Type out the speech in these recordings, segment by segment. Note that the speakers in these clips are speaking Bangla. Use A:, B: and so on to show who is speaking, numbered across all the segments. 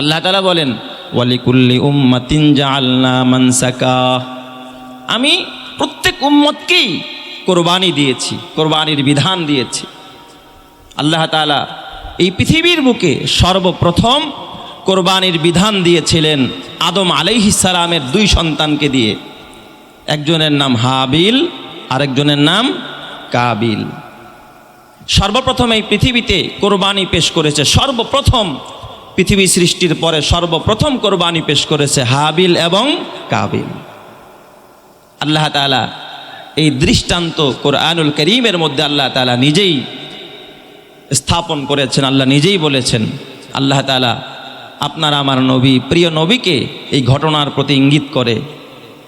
A: আল্লাহ তালা বলেন, ওয়ালিকুল্লি উম্মাতিন জাআলনা মানসাকা আমি প্রত্যেক উম্মতকেই কোরবানি দিয়েছি, কোরবানির বিধান দিয়েছি। আল্লাহ তালা এই পৃথিবীর বুকে সর্বপ্রথম কোরবানির বিধান দিয়েছিলেন আদম আলাইহিসালামের দুই সন্তানকে দিয়ে। একজনের নাম হাবিল, আরেকজনের নাম কাবিল। সর্বপ্রথম এই পৃথিবীতে কোরবানি পেশ করেছে সর্বপ্রথম পৃথিবী সৃষ্টির পরে সর্বপ্রথম কোরবানি পেশ করেছে হাবিল এবং কাবিল। আল্লাহ তালা এই দৃষ্টান্ত কোরআনুল করিমের মধ্যে আল্লাহ তালা নিজেই স্থাপন করেছেন, আল্লাহ নিজেই বলেছেন, আল্লাহ তালা আপনার আমার নবী, প্রিয় নবীকে এই ঘটনার প্রতি ইঙ্গিত করে।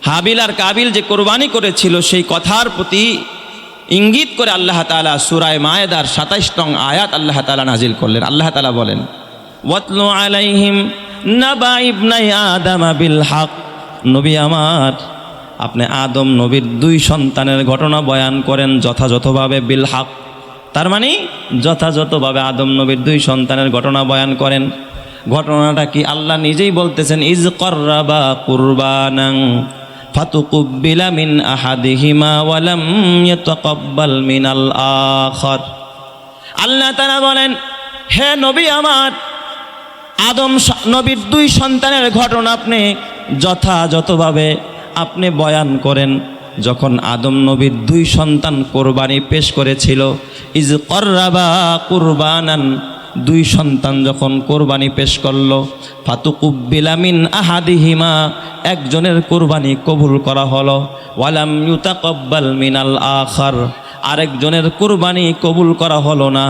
A: হাবিল আর কাবিল যে কোরবানি করেছিল সেই কথার প্রতি ইঙ্গিত করে আল্লাহ তালা সুরায় মায়েদার সাতাইশ নং আয়াত আল্লাহ তালা নাজিল করলেন। আল্লাহ তালা বলেন ওয়াতলু আলাইহিম নাবা ইবনাই আদম বিল হক। নবী আমার, আপনি আদম নবীর দুই সন্তানের ঘটনা বয়ান করেন যথাযথভাবে বিল হক। তার মানে যথাযথভাবে আদম নবীর দুই সন্তানের ঘটনা বয়ান করেন। ঘটনাটা কি আল্লাহ নিজেই বলতেছেন, ইজ কর্রাবা কুরবানাং ফাতুকুব্বিলা মিন আহাদিহিমা ওয়ালাম ইয়াতাকাব্বাল মিনাল আখার। আল্লাহ তাআলা বলেন, হে নবী আমার আদম নবীর দুই সন্তানের ঘটনা আপনি যথাযথভাবে আপনি বয়ান করেন। যখন আদম নবীর দুই সন্তান কোরবানি পেশ করেছিল, ইজ কর্রাবা কুরবানান। দুই সন্তান যখন কোরবানি পেশ করল ফাতুকুব্বিলামিন আহাদিহিমা। একজনের কোরবানি কবুল করা হলো, ওয়ালাম ইউতাকব্বাল মিনাল আখার। আরেকজনের কোরবানি কবুল করা হলো না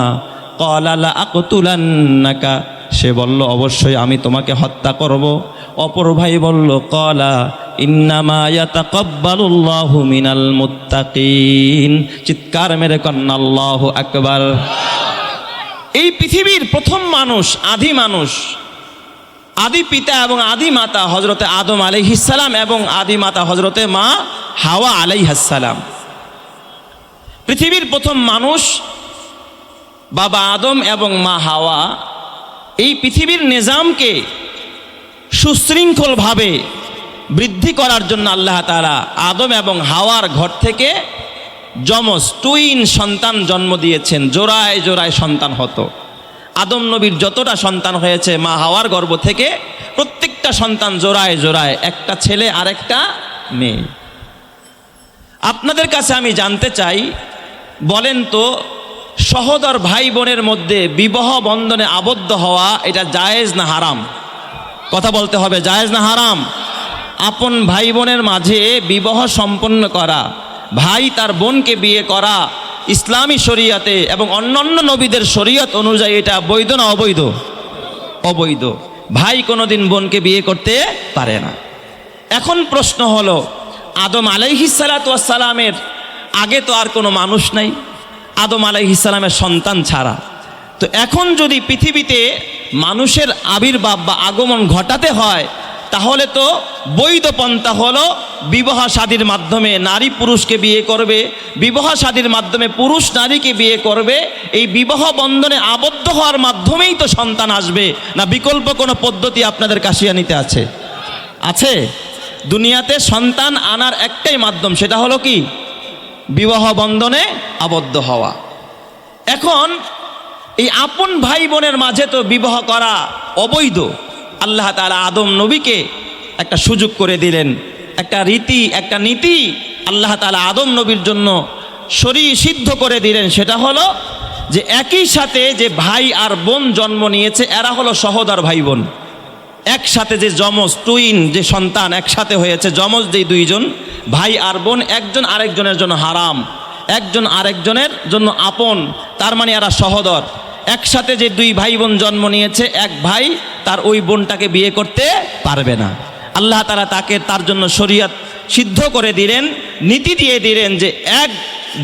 A: কলালা আকতুলান্নাকা। সে বলল, অবশ্যই আমি তোমাকে হত্যা করব। অপর ভাই বলল, কলা মিনাল মুত্তাকিন। চিৎকার মেরে কন্না আল্লাহু আকবার। এই পৃথিবীর প্রথম মানুষ, আদি মানুষ, আদি পিতা এবং আদি মাতা হজরতে আদম আলাইহিসালাম এবং আদি মাতা হজরতে মা হাওয়া আলাইহাসালাম পৃথিবীর প্রথম মানুষ বাবা আদম এবং মা হাওয়া এই পৃথিবীর নিজামকে সুশৃঙ্খলভাবে বৃদ্ধি করার জন্য আল্লাহ তাআলা আদম এবং হাওয়ার ঘর থেকে যমজ টুইন সন্তান জন্ম দিয়েছেন। জোড়ায় জোড়ায় সন্তান হতো। আদম নবীর যতটা সন্তান হয়েছে, মা হাওয়ার গর্ভ থেকে প্রত্যেকটা সন্তান জোড়ায় জোড়ায়, একটা ছেলে আর একটা মেয়ে। আপনাদের কাছে আমি জানতে চাই, বলেন তো সহদর ভাই বোনের মধ্যে বিবাহ বন্ধনে আবদ্ধ হওয়া এটা জায়েজ না হারাম? কথা বলতে হবে, জায়েজ না হারাম? আপন ভাই বোনের মাঝে বিবাহ সম্পন্ন করা, ভাই তার বোনকে বিয়ে করা, ইসলামী শরিয়াতে এবং অন্যান্য নবীদের শরীয়ত অনুযায়ী এটা বৈধ না অবৈধ? অবৈধ। ভাই কোনোদিন বোনকে বিয়ে করতে পারে না। এখন প্রশ্ন হলো, আদম আলাইহিসালামের আগে তো আর কোনো মানুষ নাই। আদম আলাই আলাইহিসালামের সন্তান ছাড়া। তো এখন যদি পৃথিবীতে মানুষের আবির্ভাব বা আগমন ঘটাতে হয়, তাহলে তো বৈধ পন্থা হলো বিবাহ শাদীর মাধ্যমে নারী পুরুষকে বিয়ে করবে, বিবাহ শাদীর মাধ্যমে পুরুষ নারীকে বিয়ে করবে, এই বিবাহ বন্ধনে আবদ্ধ হওয়ার মাধ্যমেই তো সন্তান আসবে। না বিকল্প কোনো পদ্ধতি আপনাদের কাশিয়ানিতে আছে? আছে? দুনিয়াতে সন্তান আনার একটাই মাধ্যম, সেটা হলো কি? বিবাহ বন্ধনে আবদ্ধ হওয়া। এখন এই আপন ভাই বোনের মাঝে তো বিবাহ করা অবৈধ। আল্লাহ তাআলা আদম নবীকে একটা সুযোগ করে দিলেন। একটা রীতি, একটা নীতি আল্লাহ তাআলা আদম নবীর জন্য শরী সিদ্ধ করে দিলেন। সেটা হলো যে একই সাথে যে ভাই আর বোন জন্ম নিয়েছে, এরা হলো সহদর ভাই বোন। একসাথে যে যমজ টুইন যে সন্তান একসাথে হয়েছে, যমজ যেই দুইজন, ভাই আর বোন, একজন আরেকজনের জন্য হারাম, একজন আরেকজনের জন্য আপন, তার মানে এরা সহদর। একসাথে যে দুই ভাই বোন জন্ম নিয়েছে, এক ভাই তার ওই বোনটাকে বিয়ে করতে পারবে না। আল্লাহ তালা তাকে তার জন্য শরীয়ত সিদ্ধ করে দিলেন, নীতি দিয়ে দিলেন যে এক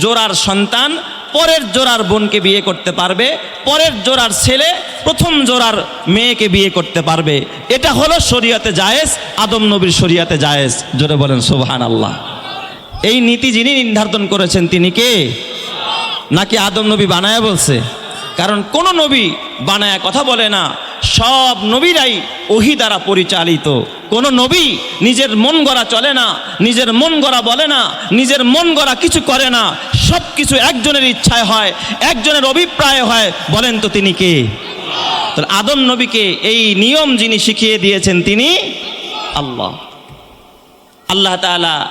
A: জোড়ার সন্তান পরের জোড়ার বোনকে বিয়ে করতে পারবে, পরের জোড়ার ছেলে প্রথম জোড়ার মেয়েকে বিয়ে করতে পারবে। এটা হলো শরীয়তে জায়েজ, আদম নবীর শরীয়তে জায়েজ। জোরে বলেন সুবহান আল্লাহ এই নীতি যিনি নির্ধারণ করেছেন, তিনি কে? নাকি আদম নবী বানায়া বলছে? কারণ কোন নবী বানায়া কথা বলে না। সব নবীরাই ওহি দ্বারা পরিচালিত। কোনো নবী নিজের মন গড়া চলে না, নিজের মন গড়া বলে না, নিজের মন গড়া কিছু করে না। সব কিছু একজনের ইচ্ছায় হয়, একজনের অভিপ্রায় হয়। বলেন তো তিনি কে? আদম নবীকে এই নিয়ম যিনি শিখিয়ে দিয়েছেন তিনি আল্লাহ। আল্লাহ তাআলা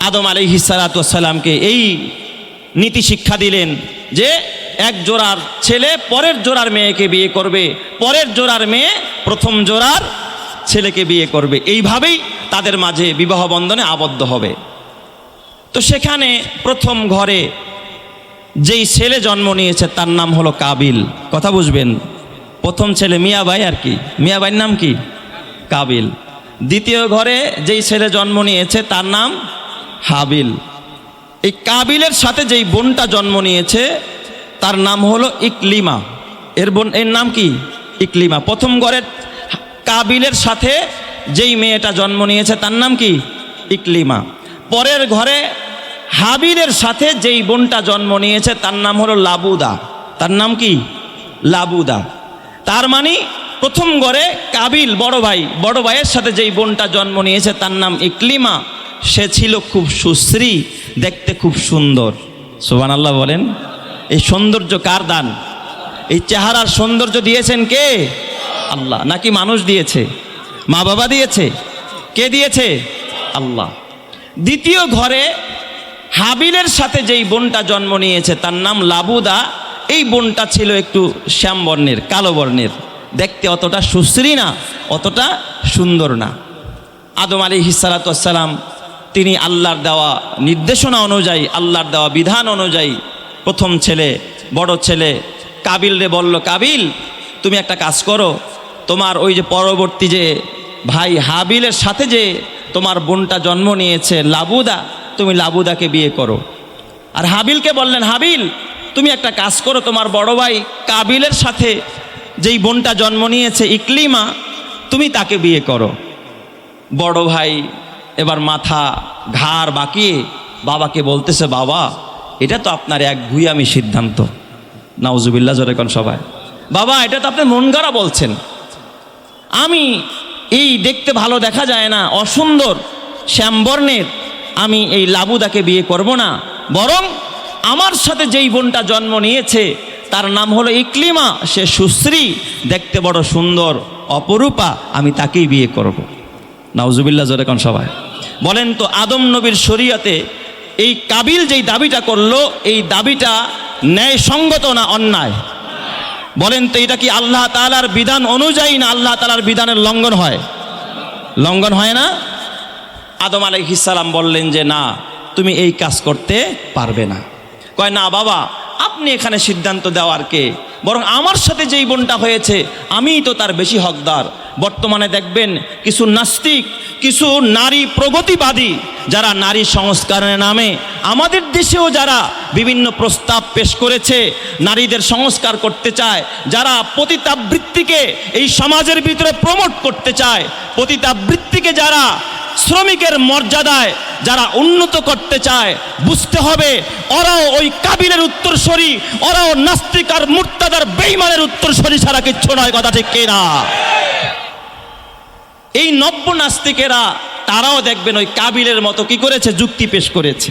A: আদম আলাইহি সালাতামকে এই নীতি শিক্ষা দিলেন যে এক জোড়ার ছেলে পরের জোড়ার মেয়েকে বিয়ে করবে। পরের জোড়ার মেয়ে প্রথম জোড়ার ছেলেকে বিয়ে করবে। এইভাবেই তাদের মাঝে বিবাহ বন্ধনে আবদ্ধ হবে। তো সেখানে প্রথম ঘরে যেই ছেলে জন্ম নিয়েছে, তার নাম হলো কাবিল। কথা বুঝবেন? প্রথম ছেলে মিয়াবাই আর কি? মিয়াবাইয়ের নাম কি? কাবিল। দ্বিতীয় ঘরে যেই ছেলে জন্ম নিয়েছে, তার নাম হাবিল। এই কাবিলের সাথে যেই বোনটা জন্ম নিয়েছে তার নাম হলো ইকলিমা। এর বোন, এর নাম কি? ইকলিমা। প্রথম ঘরের কাবিলের সাথে যেই মেয়েটা জন্ম নিয়েছে, তার নাম কি? ইকলিমা। পরের ঘরে হাবিলের সাথে যেই বোনটা জন্ম নিয়েছে, তার নাম হলো লাবুদা। তার নাম কি? লাবুদা। তার মানে প্রথম ঘরে কাবিল বড় ভাই, বড় ভাইয়ের সাথে যেই বোনটা জন্ম নিয়েছে, তার নাম ইকলিমা। সে ছিল খুব সুশ্রী, দেখতে খুব সুন্দর। সোবান আল্লাহ বলেন এই সৌন্দর্য কার দান? এই চেহারার সৌন্দর্য দিয়েছেন কে? আল্লাহ। নাকি মানুষ দিয়েছে? মা বাবা দিয়েছে? কে দিয়েছে? আল্লাহ। দ্বিতীয় ঘরে হাবিলের সাথে যেই বোনটা জন্ম নিয়েছে, তার নাম লাবুদা। এই বোনটা ছিল একটু শ্যাম বর্ণের, কালো বর্ণের। দেখতে অতটা সুশ্রী না, অতটা সুন্দর না। আদম আলী হিসালাতাম তিনি আল্লাহর দেওয়া নির্দেশনা অনুযায়ী, আল্লাহর দেওয়া বিধান অনুযায়ী প্রথম ছেলে, বড় ছেলে, কাবিল রে বলল, কাবিল, তুমি একটা কাজ করো। তোমার ওই যে পরবর্তী যে ভাই হাবিলের সাথে যে তোমার বোনটা জন্ম নিয়েছে, লাবুদা, তুমি লাবুদাকে বিয়ে করো। আর হাবিলকে বললেন, হাবিল, তুমি একটা কাজ করো। তোমার বড় ভাই কাবিলের সাথে যেই বোনটা জন্ম নিয়েছে, ইকলিমা, তুমি তাকে বিয়ে করো। বড় ভাই এবার মাথা ঘাড় বাঁকিয়ে বাবাকে বলতেছে, বাবা এটা তো আপনার এক ভুইয়ামি সিদ্ধান্ত। নাউজুবিল্লা জোরে কোন সবাই। বাবা, এটা তো আপনি মন গড়া বলছেন। আমি এই দেখতে ভালো দেখা যায় না, অসুন্দর শ্যামবর্ণের আমি এই লাবুদাকে বিয়ে করব না। বরং আমার সাথে যেই বোনটা জন্ম নিয়েছে, তার নাম হলো ইকলিমা। সে সুশ্রী, দেখতে বড় সুন্দর, অপরূপা, আমি তাকেই বিয়ে করব। নাউজুবিল্লা জোরে কোন সবাই। বলেন তো, আদম নবীর শরীয়তে এই কাবিল যেই দাবিটা করল, এই দাবিটা ন্যায়সঙ্গত না অন্যায়? বলেন তো, এটা কি আল্লাহ তালার বিধান অনুযায়ী না আল্লাহ তালার বিধানের লঙ্ঘন হয়? লঙ্ঘন হয় না? আদম আলাইহিসালাম বললেন যে, না, তুমি এই কাজ করতে পারবে না। কয়, না বাবা আপনি এখানে সিদ্ধান্ত দেওয়ার কে? বরং আমার সাথে যেই বোনটা হয়েছে, আমিই তো তার বেশি হকদার। বর্তমানে দেখবেন কিছু নাস্তিক, কিছু নারী প্রগতিবাদী, যারা নারী সংস্কারের নামে আমাদের দেশেও যারা বিভিন্ন প্রস্তাব পেশ করেছে, নারীদের সংস্কার করতে চায়, যারা পতিতাবৃত্তিকে এই সমাজের ভিতরে প্রমোট করতে চায়, পতিতাবৃত্তিকে যারা শ্রমিকের মর্যাদায় যারা উন্নত করতে চায়, বুঝতে হবে, ওরাও ওই কাবিলের উত্তরসরি, ওরাও নাস্তিক আর মুর্তাদার বেইমানের উত্তরসরি ছাড়া কিচ্ছু নয়, কথা ঠিক কিনা এই নব্য নাস্তিকেরা, তারাও দেখবেন ওই কাবিলের মতো কি করেছে, যুক্তি পেশ করেছে,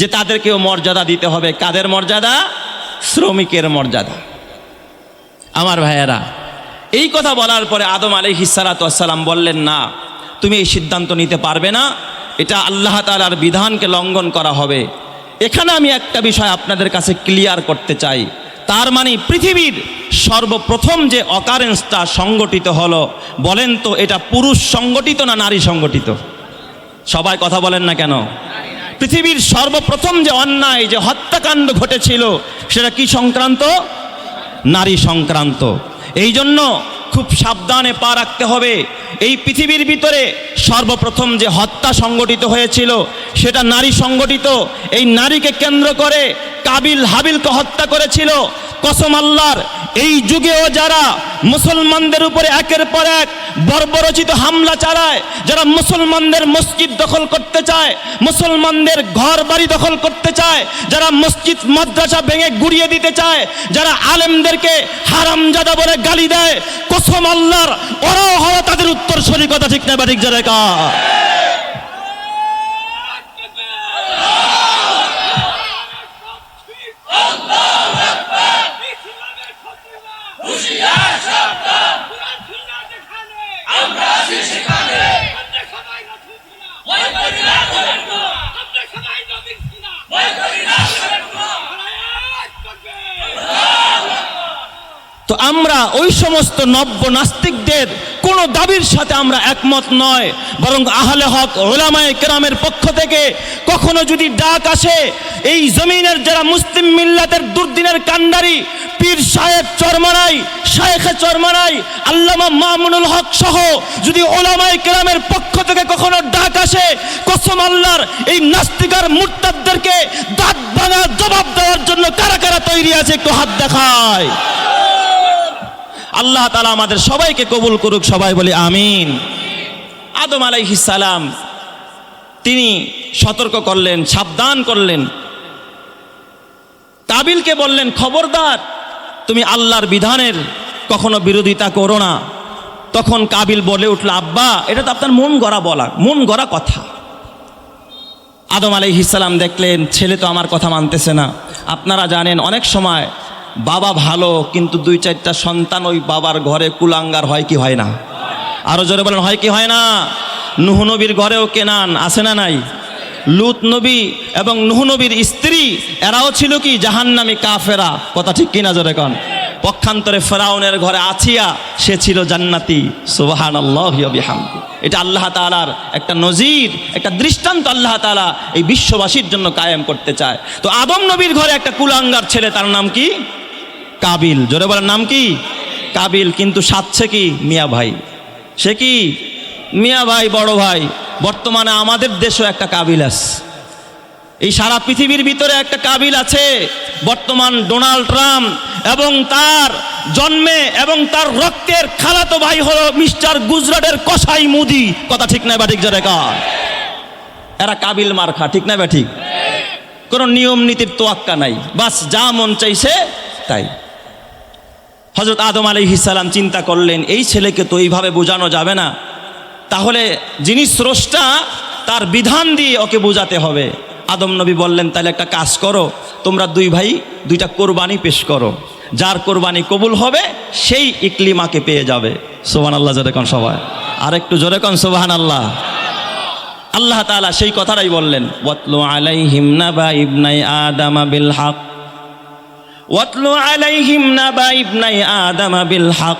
A: যে তাদেরকেও মর্যাদা দিতে হবে। কাদের মর্যাদা? শ্রমিকের মর্যাদা। আমার ভাইয়েরা, এই কথা বলার পরে আদম আলী হিসালাতাম বললেন, না তুমি এই সিদ্ধান্ত নিতে পারবে না। এটা আল্লাহ তালার বিধানকে লঙ্ঘন করা হবে। এখানে আমি একটা বিষয় আপনাদের কাছে ক্লিয়ার করতে চাই। তার মানে পৃথিবীর সর্বপ্রথম যে অকারেন্সটা সংগঠিত হলো, বলেন তো এটা পুরুষ সংগঠিত না নারী সংগঠিত? সবাই কথা বলেন না কেন? পৃথিবীর সর্বপ্রথম যে অন্যায়, যে হত্যাকাণ্ড ঘটেছিল, সেটা কি সংক্রান্ত? নারী সংক্রান্ত। এই জন্য খুব সাবধানে পা রাখতে হবে। এই পৃথিবীর ভিতরে সর্বপ্রথম যে হত্যা সংগঠিত হয়েছিল, সেটা নারী সংগঠিত। এই নারীকে কেন্দ্র করে কাবিল হাবিলকে হত্যা করেছিল কসম আল্লাহর এই যুগেও যারা মুসলমানদের উপরে একের পর এক বর্বরচিত হামলা চালায়, যারা মুসলমানদের মসজিদ দখল করতে চায়, মুসলমানদের ঘর বাড়ি দখল করতে চায়, যারা মসজিদ, মাদ্রাসা ভেঙে গুড়িয়ে দিতে চায়, যারা আলেমদেরকে হারামজাদা বলে গালি দেয়, কসম আল্লাহর, ওরাও হওয়া তাদের উত্তর সরি কথা ঠিক না বা ঠিক যারা তো আমরা ওই সমস্ত নব্য নাস্তিকদের কোনো দাবির সাথে আমরা একমত নয়। বরং আহলে হক ওলামায় কেরামের পক্ষ থেকে কখনো যদি ডাক আসে, এই জমিনের যারা মুসলিম মিল্লাতের দুর্দিনের কান্ডারি পীর সাহেব চরমারাই শায়েখে চরমারাই আল্লামা মামুনুল হক সহ যদি ওলামায়ে কেরামের পক্ষ থেকে কখনো ডাক আসে, কসম আল্লাহর এই নাস্তিকার মুরতাদদেরকে দাঁত ভাঙা জবাব দেওয়ার জন্য কারা কারা তৈরি আছে একটু হাত দেখায়। আল্লাহ তালা আমাদের সবাইকে কবুল করুক, সবাই বলি আমিন। আদম সালাম, তিনি সতর্ক করলেন, সাবধান করলেন। কাবিলকে বললেন, খবরদার, তুমি আল্লাহর বিধানের কখনো বিরোধিতা করো না। তখন কাবিল বলে উঠল, আব্বা, এটা তো আপনার মন গড়া বলা, মন গড়া কথা। আদম আলাইহিসাল্লাম দেখলেন, ছেলে তো আমার কথা মানতেছে না। আপনারা জানেন, অনেক সময় বাবা ভালো, কিন্তু দুই চারটা সন্তান ওই বাবার ঘরে কুলাঙ্গার হয় কি হয় না? আরও জোরে বলেন, হয় কি হয় না? নুহ নবীর ঘরেও কেনান, আছে না নাই? লুত নবী এবং নুহ নবীর স্ত্রী, এরাও ছিল কি জাহান্নামী কাফেরা? কথা ঠিক কিনা জোরে কন? পক্ষান্তরে ফেরাউনের ঘরে আছিয়া, সে ছিল জান্নাতি। সুবাহান আল্লাহ এটা আল্লাহ তালার একটা নজির, একটা দৃষ্টান্ত আল্লাহ তালা এই বিশ্ববাসীর জন্য কায়েম করতে চায়। তো আদম নবীর ঘরে একটা কুলাঙ্গার ছেলে, তার নাম কি? কাবিল। জোরে বলার নাম কি? কাবিল, কিন্তু সাচ্ছে কি? মিয়া ভাই। সে কি? মিয়া ভাই, বড় ভাই। বর্তমানে আমাদের দেশেও একটা কাবিল আছে। এই সারা পৃথিবীর ভিতরে একটা কাবিল আছে। বর্তমান ডোনাল্ড ট্রাম্প এবং তার জন্মে এবং তার রক্তের খালাতো ভাই হলো মিস্টার গুজরাটের কসাই মুদি। কথা ঠিক নাই বা ঠিক যারে এরা কাবিল মার্খা, ঠিক নাই বা ঠিক? কোনো নিয়ম নীতির তোয়াক্কা নাই। বাস যা মন চাইছে তাই। হজরত আদম আলাইহিসাল্লাম চিন্তা করলেন, এই ছেলেকে তো এইভাবে বোঝানো যাবে না। তাহলে যিনি স্রষ্টা, তার বিধান দিয়ে ওকে বোঝাতে হবে। আদম নবী বললেন, তাহলে একটা কাজ করো, তোমরা দুই ভাই দুইটা কোরবানি পেশ করো। যার কোরবানি কবুল হবে, সেই ইকলিমাকে পেয়ে যাবে। সোহান আল্লাহ জোরে কন সবাই। আর একটু জোরে কন সোহান আল্লাহ আল্লাহ তাআলা সেই কথাটাই বললেন, ওয়াতলু আলাইহিম নাবা ইবনাই আদামা বিল হক। ওয়াতলু আলাইহিম নাবা ইবনাই আদামা বিল হক।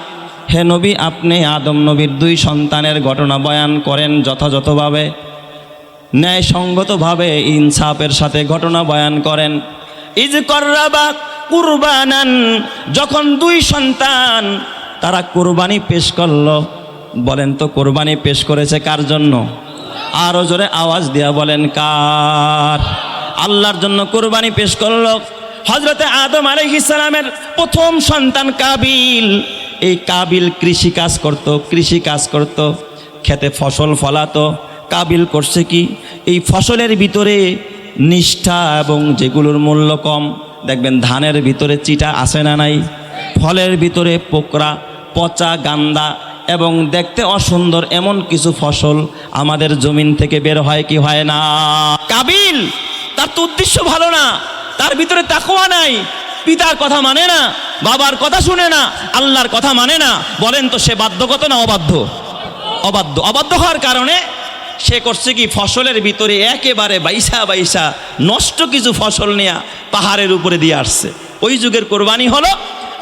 A: হে নবী, আপনি আদম নবীর দুই সন্তানের ঘটনা বয়ান করেন যথাযথভাবে, ন্যায়সঙ্গতভাবে ইনসাফের সাথে ঘটনা বয়ান করেন। ইজ কররাবা কুরবানান, যখন দুই সন্তান তারা কুরবানি পেশ করল। বলেন তো, কোরবানি পেশ করেছে কার জন্য? আরও জোরে আওয়াজ দিয়া বলেন, কার? আল্লাহর জন্য কোরবানি পেশ করল। হজরতে আদম আলাইহিসালামের প্রথম সন্তান কাবিল। এই কাবিল কৃষি কাজ করত, কৃষি কাজ করত, খেতে ফসল ফলাতো। কাবিল করছে কি? এই ফসলের ভিতরে নিষ্ঠা এবং যেগুলোর মূল্য কম, দেখবেন ধানের ভিতরে চিটা আসে না নাই? ফলের ভিতরে পোকরা, পচা গান্দা এবং দেখতে অসুন্দর এমন কিছু ফসল আমাদের জমিন থেকে বের হয় কি হয় না? কাবিল! তার তো উদ্দেশ্য ভালো না। তার ভিতরে তাকোয়া নাই। পিতার কথা মানে না, বাবার কথা শুনে না, আল্লাহর কথা মানে না। বলেন তো সে বাধ্যগত না অবাধ্য? অবাধ্য। অবাধ্য হওয়ার কারণে সে করছে কি, ফসলের ভিতরে একেবারে বাইসা বাইসা নষ্ট কিছু ফসল নেয়া পাহাড়ের উপরে দিয়ে আসছে। ওই যুগের কোরবানি হলো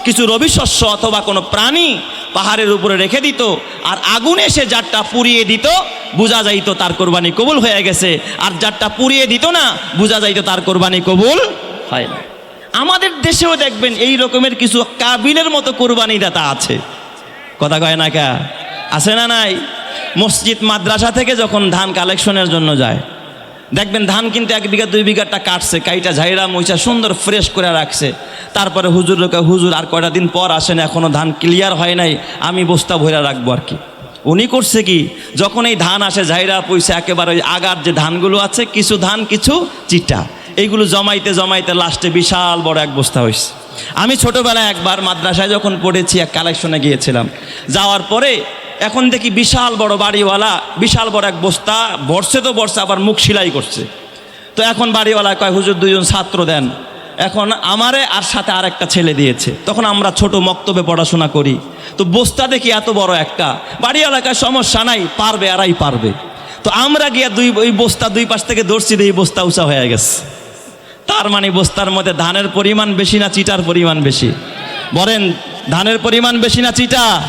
A: কিছু রবি শস্য অথবা কোনো প্রাণী পাহাড়ের উপরে রেখে দিত, আর আগুনে সে যারটা পুড়িয়ে দিত, বোঝা যাইতো তার কোরবানি কবুল হয়ে গেছে। আর যারটা পুড়িয়ে দিত না, বোঝা যাইতো তার কোরবানি কবুল হয় না। আমাদের দেশেও দেখবেন এই রকমের কিছু কাবিলের মতো কোরবানি দাতা আছে। কথা কয় না কা? আছে না নাই? মসজিদ মাদ্রাসা থেকে যখন ধান কালেকশনের জন্য যায় দেখবেন ধান কিন্তু এক বিঘা, দুই বিঘাটা কাটছে, কাইটা ঝাইরা মইচা সুন্দর ফ্রেশ করে রাখছে। তারপরে হুজুর হুজুর, আর কয়টা দিন পর আসেন এখনও ধান ক্লিয়ার হয় নাই, আমি বস্তা ভরে রাখব আর কি। উনি করছে কি, যখন এই ধান আসে, ঝাইরা পয়সা একেবারে ওই আগার যে ধানগুলো আছে, কিছু ধান, কিছু চিটা, এইগুলো জমাইতে জমাইতে লাস্টে বিশাল বড় এক বস্তা হয়েছে আমি ছোটবেলায় একবার মাদ্রাসায় যখন পড়েছি, এক কালেকশনে গিয়েছিলাম। যাওয়ার পরে এখন দেখি বিশাল বড় বাড়িওয়ালা, বিশাল বড় এক বস্তা বর্ষে তো বর্ষে আবার মুখ সেলাই করছে। তো এখন বাড়িওয়ালা কয়, হুজুর দুজন ছাত্র দেন। এখন আমারে আর সাথে আর একটা ছেলে দিয়েছে। তখন আমরা ছোট মক্তবে পড়াশোনা করি। তো বস্তা দেখি এত বড় একটা। বাড়ি এলাকায় সমস্যা নাই, পারবে আরাই পারবে। তো আমরা গিয়ে দুই, ওই বস্তা দুই পাশ থেকে দর্শি দিয়ে বস্তা উঁচা হয়ে গেছে। তার মানে বস্তার মধ্যে ধানের পরিমাণ বেশি না, চিটার পরিমাণ বেশি? বলেন, ধানের পরিমাণ বেশি না, চিটা?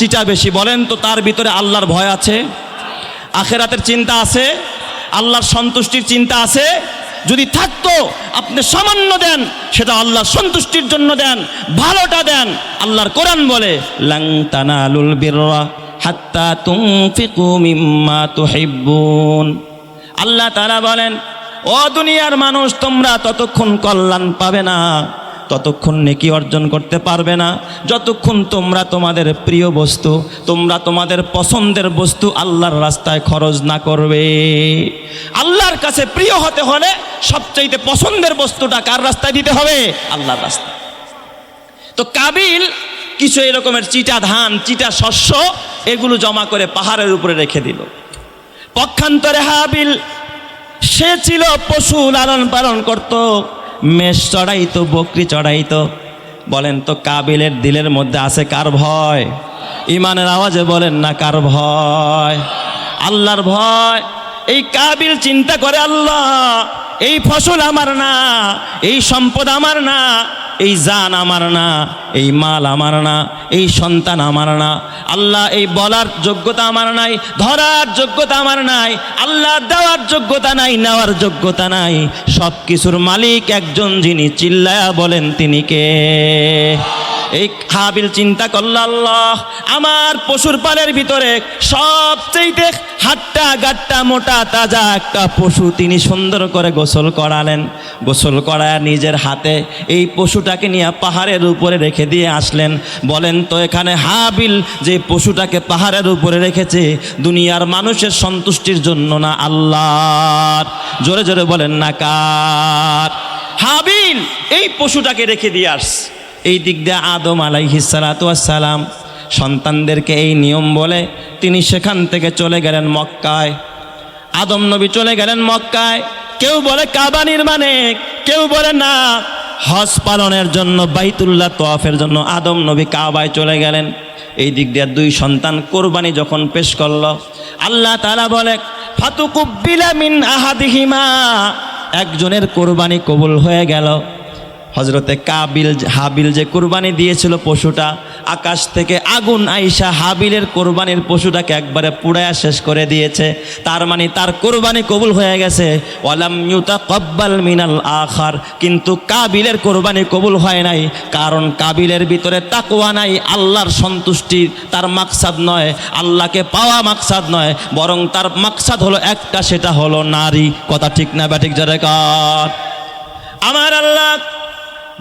A: চিটা বেশি বলেন তো তার ভিতরে আল্লাহর ভয় আছে। আখেরাতের চিন্তা আছে, আল্লাহর সন্তুষ্টির চিন্তা আছে। যদি থাকতো, আপনি সামান্য দেন, সেটা আল্লাহর সন্তুষ্টির জন্য দেন, ভালোটা দেন। আল্লাহর কোরআন বলে আল্লাহ তাআলা বলেন, ও দুনিয়ার মানুষ, তোমরা ততক্ষণ কল্যাণ পাবে না। ততক্ষণ নেকি অর্জন করতে পারবে না। যতক্ষণ তোমরা তোমাদের প্রিয় বস্তু, তোমরা তোমাদের পছন্দের বস্তু আল্লাহর রাস্তায় খরচ না করবে। আল্লাহর কাছে প্রিয় হতে হলে সবচাইতে পছন্দের বস্তুটা কার রাস্তায় দিতে হবে? আল্লাহর রাস্তায়। তো কাবিল কিছু এরকমের চিটা ধান, চিটা শস্য, এগুলো জমা করে পাহাড়ের উপরে রেখে দিল। পক্ষান্তরে হাবিল, সে ছিল পশু লালন পালন করত। মেষ চড়াইতো, বকরি চড়াইত। বলেন তো কাবিলের দিলের মধ্যে আছে কার ভয়? ইমানের আওয়াজে বলেন, না কার ভয়? আল্লাহর ভয়। এই কাবিল চিন্তা করে, আল্লাহ এই ফসল আমার না, এই সম্পদ আমার না, এই জান আমার না, এই মাল আমার না, এই সন্তান আমার না। আল্লাহ এই বলার যোগ্যতা আমার নাই, ধরার যোগ্যতা আমার নাই, আল্লাহ দেওয়ার যোগ্যতা নাই, নেওয়ার যোগ্যতা নাই। সব কিছুর মালিক একজন যিনি, চিল্লায়া বলেন তিনি কে? এই হাবিল চিন্তা করল, আল্লাহ, আমার পশুর পালের ভিতরে সবচেয়ে হাট্টা গাট্টা মোটা তাজা একটা পশু তিনি সুন্দর করে গোসল করালেন। গোসল করায় নিজের হাতে এই পশুটাকে নিয়ে পাহাড়ের উপরে রেখে দিয়ে আসলেন। বলেন, তো এখানে হাবিল যে পশুটাকে পাহাড়ের উপরে রেখেছে, দুনিয়ার মানুষের সন্তুষ্টির জন্য না আল্লাহর? জোরে জোরে বলেন, না কার? হাবিল এই পশুটাকে রেখে দিয়ে আস। এই দিক দিয়ে আদম আলাইহিসালাম সন্তানদেরকে এই নিয়ম বলে, তিনি সেখান থেকে চলে গেলেন মক্কায়। আদম নবী চলে গেলেন মক্কায়। কেউ বলে কাবা নির্মাণে, কেউ বলে না। হজ পালনের জন্য, বাইতুল্লাহ তোয়াফের জন্য আদম নবী কাবায় চলে গেলেন। এই দিক দিয়ে দুই সন্তান কোরবানি যখন পেশ করল, আল্লাহ তালা বলে, ফাতুকুব্বিলা মিন আহাদিহিমা। একজনের কোরবানি কবুল হয়ে গেল। হজরতে কাবিল হাবিল যে কোরবানি দিয়েছিল পশুটা, আকাশ থেকে আগুন আইসা হাবিলের কোরবানির পশুটাকে একবারে পুড়ায়া শেষ করে দিয়েছে। তার মানে তার কোরবানি কবুল হয়ে গেছে। ওয়ালাম ইউতা কব্বাল মিনাল আখার। কিন্তু কাবিলের কোরবানি কবুল হয় নাই। কারণ কাবিলের ভিতরে তাকওয়া নাই, আল্লাহর সন্তুষ্টি তার মাকসাদ নয়, আল্লাহকে পাওয়া মাকসাদ নয়, বরং তার মাকসাদ হলো একটা, সেটা হলো নারী। কথা ঠিক না ব্যাঠিক যারা কর? আমার আল্লাহ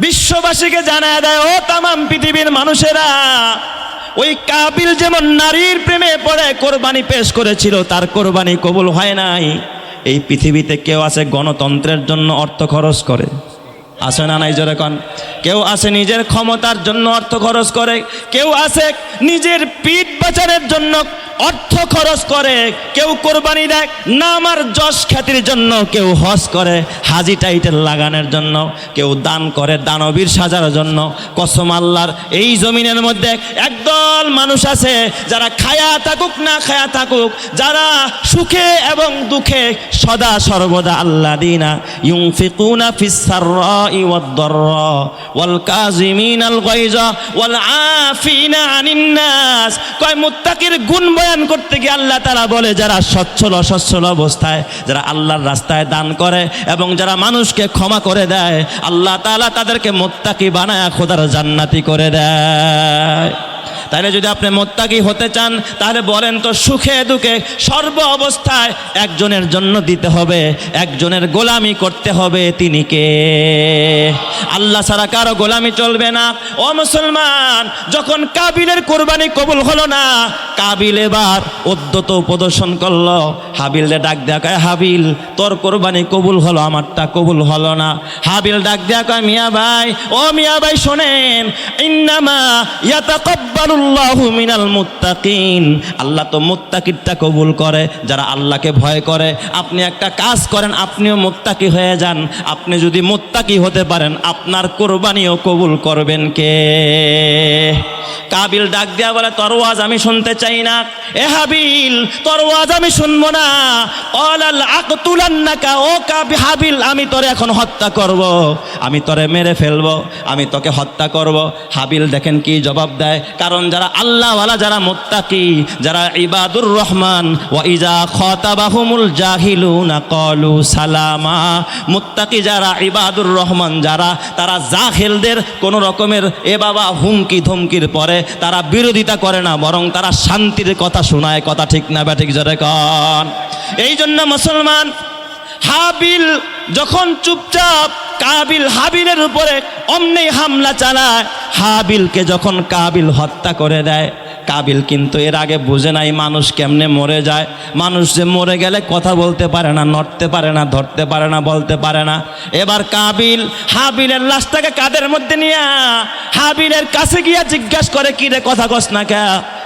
A: বিশ্ববাসীকে জানায় দেয়, ও তামাম পৃথিবীর মানুষেরা, ওই কাবিল যেমন নারীর প্রেমে পড়ে, কোরবানি পেশ করেছিল, তার কোরবানি কবুল হয় নাই। এই পৃথিবীতে কেউ আছে গণতন্ত্রের জন্য অর্থ খরচ করে। আছে না নাই জোরে কন? কেউ আছে নিজের ক্ষমতার জন্য অর্থ খরচ করে, কেউ আছে নিজের পিঠ বাঁচানোর জন্য অর্থ খরচ করে, কেউ কোরবানি দেয়, না আমার যশ খ্যাতির জন্য কেউ হজ করে, হাজি টাইটেল লাগানোর জন্য, কেউ দান করে, দানবীর সাজার জন্য, কসম আল্লাহর, এই জমিনের মধ্যে একদল মানুষ আছে যারা খায়া থাকুক, না খায়া থাকুক, যারা সুখে এবং দুঃখে সদা সর্বদা আল্লাহ দিনা ইউনফিকুনা ফিস সাররাই ওয়াদ-দাররা ওয়াল কাযিমিনাল ওয়াল আফিনা কয়, মুত্তাকির গুণ বয়ান করতে গিয়ে আল্লাহ তারা বলে, যারা সচ্ছল অসচ্ছল অবস্থায়, যারা আল্লাহর রাস্তায় দান করে এবং যারা মানুষকে ক্ষমা করে দেয়, আল্লাহ তালা তাদেরকে মোত্তাকি বানায় খোদার জান্নাতি করে দেয়। তাহলে যদি আপনি মোত্তাকি হতে চান, তাহলে বলেন তো সুখে দুঃখে সর্ব অবস্থায় একজনের জন্য দিতে হবে, একজনের গোলামি করতে হবে তিনি কে? আল্লাহ ছাড়া কারও গোলামি চলবে না। ও মুসলমান, যখন কাবিলের কোরবানি কবুল হলো না, কাবিল এবার উদ্যত প্রদর্শন করল। হাবিলে ডাক দেয়া কয়, হাবিল, তোর কোরবানি কবুল হলো, আমারটা কবুল হলো না। হাবিল ডাক দেয়া কয়, মিয়া ভাই, ও মিয়া ভাই, শোনেন, ইন্নামা আল্লাহ তো মুত্তাকিরটা কবুল করে, যারা আল্লাহকে ভয় করে। আপনি একটা কাজ করেন, আপনিও মুত্তাকি হয়ে যান। আপনি যদি মুত্তাকি হতে পারেন, আপনার কোরবানিও কবুল করবেন কে? কাবিল ডাক দেয়া বলে, তোর ওয়াজ আমি শুনতে চাই না। এ হাবিল, তোর ওয়াজ আমি শুনব না। অলাল আকতুলান্নাকা, ও কাবি হাবিল, আমি তোরে এখন হত্যা করব। আমি তোরে মেরে ফেলব, আমি তোকে হত্যা করব। হাবিল দেখেন কি জবাব দেয়। কারণ যারা আল্লাহওয়ালা, যারা মোত্তাকি, যারা ইবাদুর রহমান, ওয়া ইজা খতাবাহুমুল জাহিলুনা কলু সালামা। মুত্তাকি যারা ইবাদুর রহমান, যারা, তারা জাহেলদের কোনো রকমের এ বাবা হুমকি ধমকির পরে তারা বিরোধিতা করে না, বরং তারা শান্তির কথা শোনায়, কথা ঠিক না ব্যাঠিক জোরে কন। এই জন্য মুসলমান হাবিল যখন চুপচাপ কাবিল হাবিলের উপরে অমনি হামলা চালায়। হাবিলকে যখন কাবিল হত্যা করে দেয়, কাবিল কিন্তু এর আগে বুঝে নাই মানুষ কেমনে মরে যায়। মানুষ যে মরে গেলে কথা বলতে পারে না, নড়তে পারে না, ধরতে পারে না, বলতে পারে না। এবার কাবিল হাবিলের লাশটাকে কাদের মধ্যে নিয়ে হাবিলের কাছে গিয়া জিজ্ঞাসা করে, কি রে, কথা কস না কে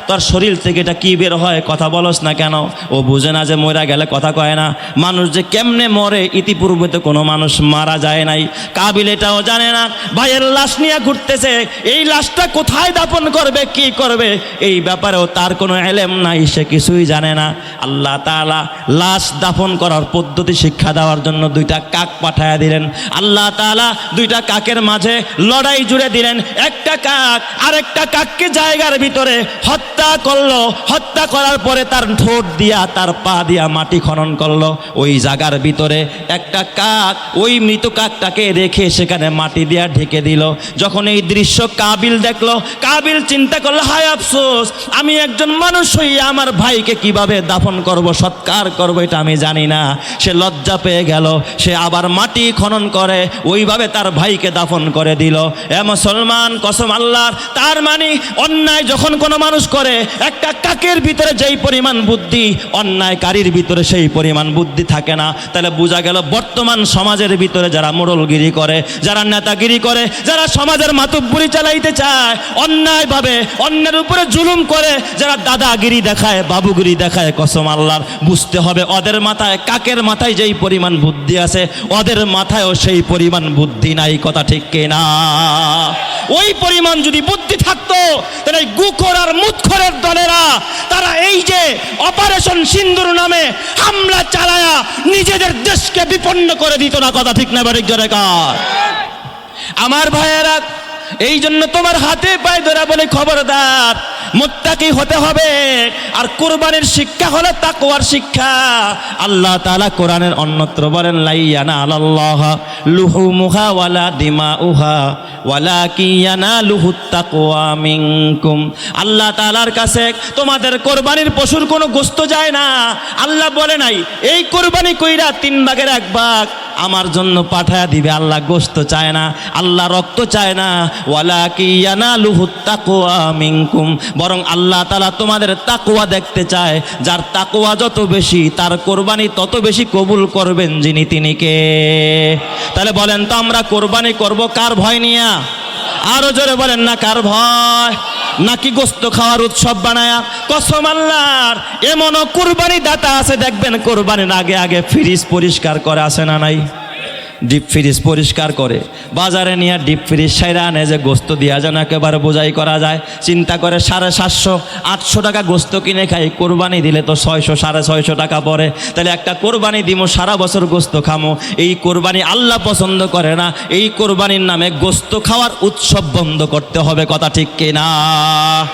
A: তোর শরীর থেকে এটা কি বের হয় কথা বলস না কেন? ও বুঝে না যে মরা গেলে কথা কয় না। মানুষ যে কেমনে মরে ইতিপূর্বে তো কোনো মানুষ মারা যায় নাই। কাবিল এটাও জানে না। ভাইয়ের লাশ নিয়ে ঘুরতেছে। এই লাশটা কোথায় দাপন করবে, কি করবে? এই ব্যাপারেও তার কোনো এলেম নাই, সে কিছুই জানে না। আল্লাহ তাআলা লাশ দাফন করার পদ্ধতি শিক্ষা দেওয়ার জন্য দুইটা কাক পাঠায়া দিলেন। আল্লাহ তাআলা দুইটা কাকের মাঝে লড়াই জুড়ে দিলেন। একটা কাক আরেকটা কাককে জায়গার ভিতরে হত্যা করল, হত্যা করার পরে তার ঠোঁট দিয়া তার পা দিয়া মাটি খনন করল। ওই জায়গার ভিতরে একটা কাক, ওই মৃত কাকটাকে রেখে সেখানে মাটি দিয়া ঢেকে দিল। যখন এই দৃশ্য কাবিল দেখল, কাবিল চিন্তা করল, হায় আফসোস, আমি একজন মানুষ হইয়া আমার ভাইকে কীভাবে দাফন করব, সৎকার করব, এটা আমি জানি না। সে লজ্জা পেয়ে গেল, সে আবার মাটি খনন করে, ওইভাবে তার ভাইকে দাফন করে দিল। এ মুসলমান, কসম আল্লাহর, তার মানে অন্যায় যখন কোনো মানুষ করে একটা কাকের ভিতরে যেই পরিমাণ বুদ্ধি, অন্যায়কারীর ভিতরে সেই পরিমাণ বুদ্ধি থাকে না। তাহলে বোঝা গেল বর্তমান সমাজের ভিতরে যারা মোড়লগিরি করে, যারা নেতাগিরি করে, যারা সমাজের মাতুব্বুরি চালাইতে চায়, অন্যায়ভাবে অন্যের উপরে জুলুম করে, যারা দাদাগিরি দেখায়, বাবুগিরি দেখায়, কসম আল্লাহর, বুঝতে হবে ওদের মাথায়, কাকের মাথায় যেই পরিমাণ বুদ্ধি আছে, ওদের মাথায়ও সেই পরিমাণ বুদ্ধি নাই, কথা ঠিক কিনা? ওই পরিমাণ যদি বুদ্ধি থাকতো, তাহলে গুখর আর মুৎখরের দলেরা, তারা এই যে অপারেশন সিন্দুর নামে হামলা চালায়া নিজেদের দেশকে বিপন্ন করে দিত না কথা ঠিক না বারিক জোরে কার। আমার ভাইয়েরা, এই জন্য তোমার হাতে পায়ে ধরা বলে খবরদার। মুত্তাকি হতে হবে। আর কোরবানির শিক্ষা হলো তাকওয়ার শিক্ষা। আল্লাহ তাআলা কোরআনের অন্যত্র বলেন, লাইয়ানা আলাল্লাহ লুহুমুহা ওয়ালা দিমাউহা ওয়ালা কিয়ানা লুহুত তাকওয়া মিনকুম। আল্লাহ তাআলার কাছে তোমাদের কোরবানির পশুর কোনো গোস্ত যায় না। আল্লাহ বলে নাই, এই কোরবানি কইরা তিন ভাগের এক ভাগ আমার জন্য পাঠায়া দিবে। আল্লাহ গোস্ত চায় না, আল্লাহ রক্ত চায় না। ওয়ালা কিয়ানা লুহুত তাকওয়া মিনকুম। বরং আল্লাহ তাআলা তোমাদের তাকওয়া দেখতে চায়। যার তাকওয়া যত বেশি, তার কোরবানি তত বেশি কবুল করবেন যিনি তিনি কে। তাহলে বলেন, তো আমরা কোরবানি করব কার ভয় নিয়া? আরও জোরে বলেন, না, কার ভয়? নাকি গোস্ত খাওয়ার উৎসব বানায়া? কসম আল্লাহর, এমনও কোরবানি দাতা আছে, দেখবেন কোরবানির আগে আগে ফ্রিজ পরিষ্কার করে আসে না নাই? ডিপ ফ্রিজ পরিষ্কার করে। বাজারে নিয়ে ডিপ ফ্রিজ সাইরা আনে যে গোস্ত দেওয়া যেন একেবারে বোঝাই করা যায়। চিন্তা করে সাড়ে সাতশো, আটশো টাকা গোস্ত কিনে খাই, কোরবানি দিলে তো ছয়শো, সাড়ে ছয়শো টাকা পড়ে। তাহলে একটা কোরবানি দিমো, সারা বছর গোস্ত খামো। এই কোরবানি আল্লাহ পছন্দ করে না, এই কোরবানির নামে গোস্ত খাওয়ার উৎসব বন্ধ করতে হবে, কথা ঠিক কিনা?